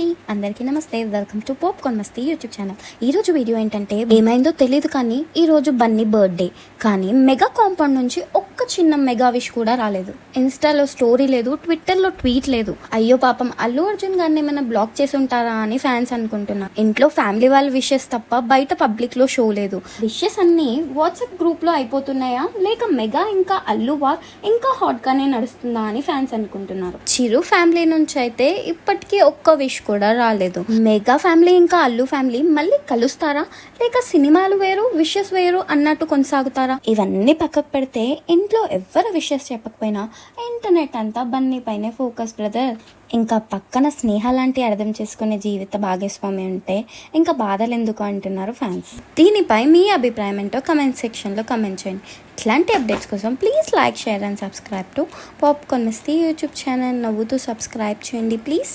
అండి అందరికీ నమస్తే. Welcome to popcorn Masti YouTube channel ఈ రోజు వీడియో ఏంటంటే ఏమైందో తెలియదు కానీ ఈ రోజు బన్నీ బర్త్డే కానీ మెగా కాంపౌండ్ నుంచి ఒక్క చిన్న మెగా విష్ కూడా రాలేదు. ఇన్స్టాలో స్టోరీ లేదు ట్విట్టర్లో ట్వీట్ లేదు. అయ్యో పాపం అల్లు అర్జున్ గారిని ఏమైనా బ్లాక్ చేసి ఉంటారా అని ఫ్యాన్స్ అనుకుంటున్నారు ఇంట్లో ఫ్యామిలీ వాళ్ళ విషెస్ తప్ప బయట పబ్లిక్లో షో లేదు. విషెస్ అన్ని వాట్సాప్ గ్రూప్లో అయిపోతున్నాయా? లేక మెగా ఇంకా అల్లు వార్ ఇంకా హాట్ గానే నడుస్తుందా అని ఫ్యాన్స్ అనుకుంటున్నారు. చిరు ఫ్యామిలీ నుంచి అయితే ఇప్పటికీ ఒక్క విష్ కూడా రాలేదు. మెగా ఫ్యామిలీ ఇంకా అల్లు ఫ్యామిలీ మళ్ళీ కలుస్తారా? లేక సినిమాలు వేరు విషెస్ వేరు అన్నట్టు కొనసాగుతారా? ఇవన్నీ పక్కకు పెడితే ఇంట్లో ఎవ్వరు విషెస్ చెప్పకపోయినా ఇంటర్నెట్ అంతా బన్నీ పైనే ఫోకస్ బ్రదర్. ఇంకా పక్కన స్నేహ లాంటి అర్థం చేసుకునే జీవిత భాగస్వామి ఉంటే ఇంకా బాధలు ఎందుకు అంటున్నారు ఫ్యాన్స్? దీనిపై మీ అభిప్రాయం ఏంటో కమెంట్ సెక్షన్లో కమెంట్ చేయండి. ఇట్లాంటి అప్డేట్స్ కోసం please like share and subscribe to popcorn Masti YouTube channel. నవ్వుతూ సబ్స్క్రైబ్ చేయండి ప్లీజ్.